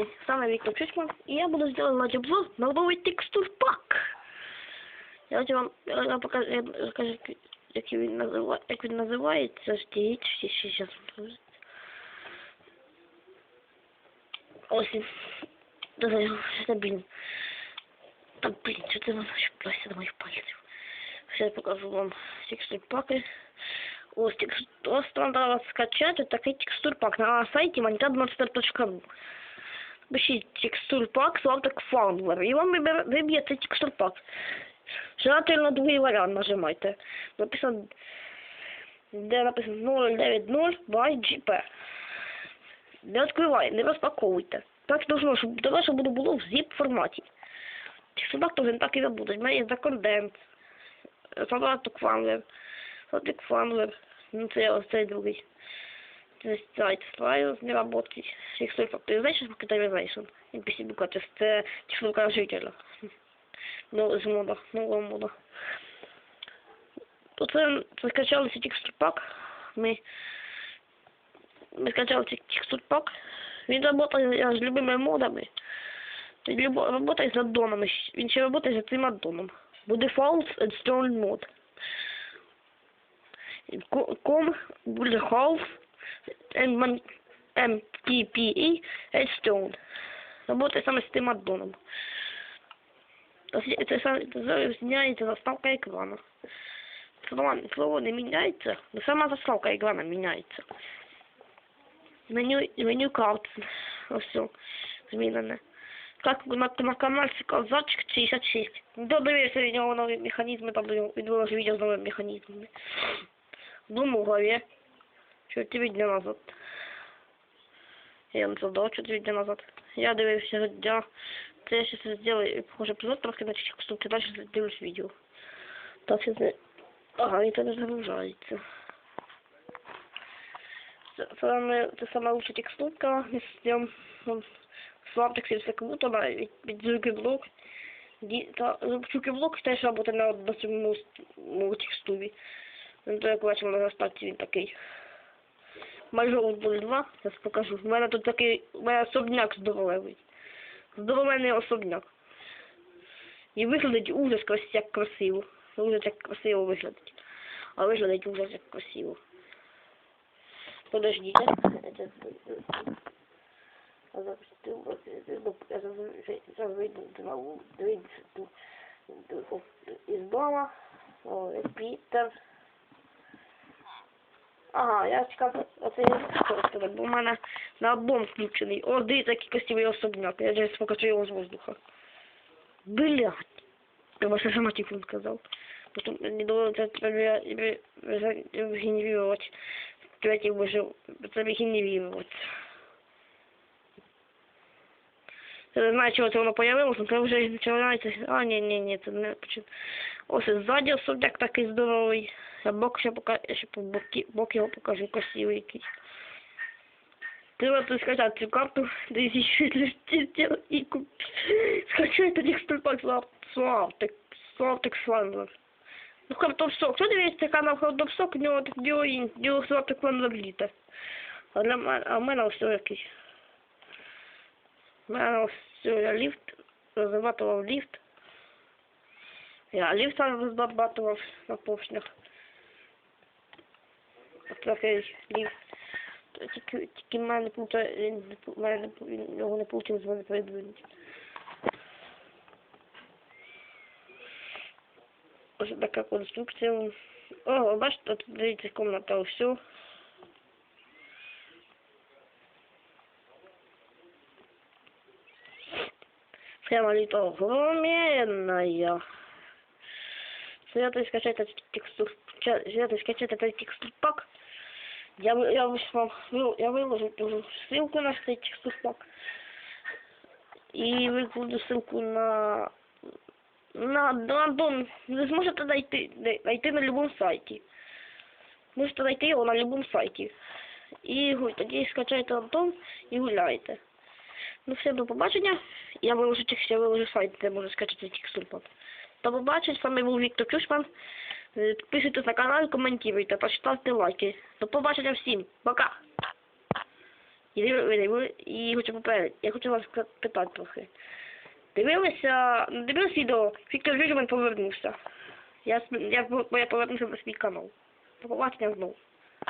Хай, с вами Виктор Чучман, и я буду сделать обзор на новый текстурпак. Давайте вам я вам покажу, я розкажу, як він, назива, як він називається. Ждіть, всі ще зараз. Ось він. Давай, це, блін. Та, блін, що це воно щеплося до моїх пальців. Сейчас я покажу вам текстурпаки. Ось, текст... Ось треба скачати такий текстурпак на сайті monitadmonster.ru. Пишіть текстурпак Славтек Фаундер. І вам вибер- виб'ється текстурпак. Желательно другий варіант нажимайте. Написано, де написано 090 by GP. Не відкривайте, не розпаковуйте. Так должно, щоб давай, щоб воно було в zip форматі. Текстурпак теж так і не. У мене є конденс. Славтек Фаундер. Славтек Ну це ось цей другий. Це сайт файл не работает. Текстур Factorization, Factorization. NPC Bucatist. Це текстурка жителя. Ну, з мода, нова мода. Тут скачалися текстурпак. Ми, ми скачали текстурпак. Він працює з любими модами. Він працює з аддонами. Він ще працює з цим аддоном. Буде False and Stone Mod. Ком буде Half and man MPPE Headstone. Um, Работает сам с этим аддоном. Изменяется заставка экрана. Слово не меняется, но сама заставка экрана меняется. Меню, меню карт. Все змінене. Как на, на каналі Казачик 66. Добився від нього нові механізми, там він виложив відео з новими. В голові. 4 відео назад. Я не задав 4 відео назад. Я дивився годя. Це я зараз зроблю похожий епізод, трошки на чечку ступки далі дивлюсь відео. Так, я не... Ага, і це не загружається. Це, саме, це сама лучша текстурка, ми зробимо слабтик сервіса кому-то на відзюки блок. Та, зубчуки блок теж роботи на одному ну, текстурі. Ну, то як бачимо, на старті він такий. Майже 02, зараз покажу. У мене тут такий, у мене особняк здоровий. Здоровенний особняк. І виглядить ужас як красиво. Ужас як красиво виглядить. А виглядить ужас як красиво. Подождіть. Це- А зараз ти- вийду на вулицю, із дома. О, Пітер. Ага, я чекав, оце я використати, бо в мене на обом включений. О, дивіться, який красивий особняк. Я зараз покажу його з воздуха. Блядь. Я ваше сама телефон сказав. Потім не доводиться регенерировать. Третій вижив. Це регенерировать. Я не знаю, чого це воно появилось, але це вже починається. А, ні, ні, ні, це не починає. Ось ззаді особняк такий здоровий. Бок ще пока ще по боки, бок його покажу красивий якийсь. Треба тут скачати цю карту, де зі і куп. Скачайте текстурпак Славтек, Славтек Сландер. Ну, Хардовсок. Хто дивиться канал Хардовсок, у нього так діло діло Сландер літа. А для мене, а в мене ось якийсь. У мене я ліфт, розрабатував ліфт. Я ліфт розрабатував на поршнях. Такий ліфт. Тільки, тільки в мене його не вийшло з мене передвинути. Ось така конструкція. О, бачите, тут дивіться комната, ось все. Прямо лито огроменная Советую скачать этот текстур, ча- советую скачать этот текстурпак. Я, вы- я, выш- вам, ну, я выложу тоже ссылку на этот текстурпак. И выкладу ссылку на на, на дом. Вы сможете найти, най- найти на любом сайте. Можете найти його на любом сайті. І гу- тоді скачайте Антон і гуляйте. Ну все, до побачення. Я виложу текст, я виложу сайт, де можна скачати текстурпак. До побачення, з вами був Віктор Чушман. Е, Підписуйтесь на канал, коментуйте поставте лайки. До побачення всім. Пока! І, хочу попередити, я хочу вас питати трохи. Дивилися, дивилися відео, Віктор Жижман повернувся. Я, я, я повернувся на свій канал. До побачення знову.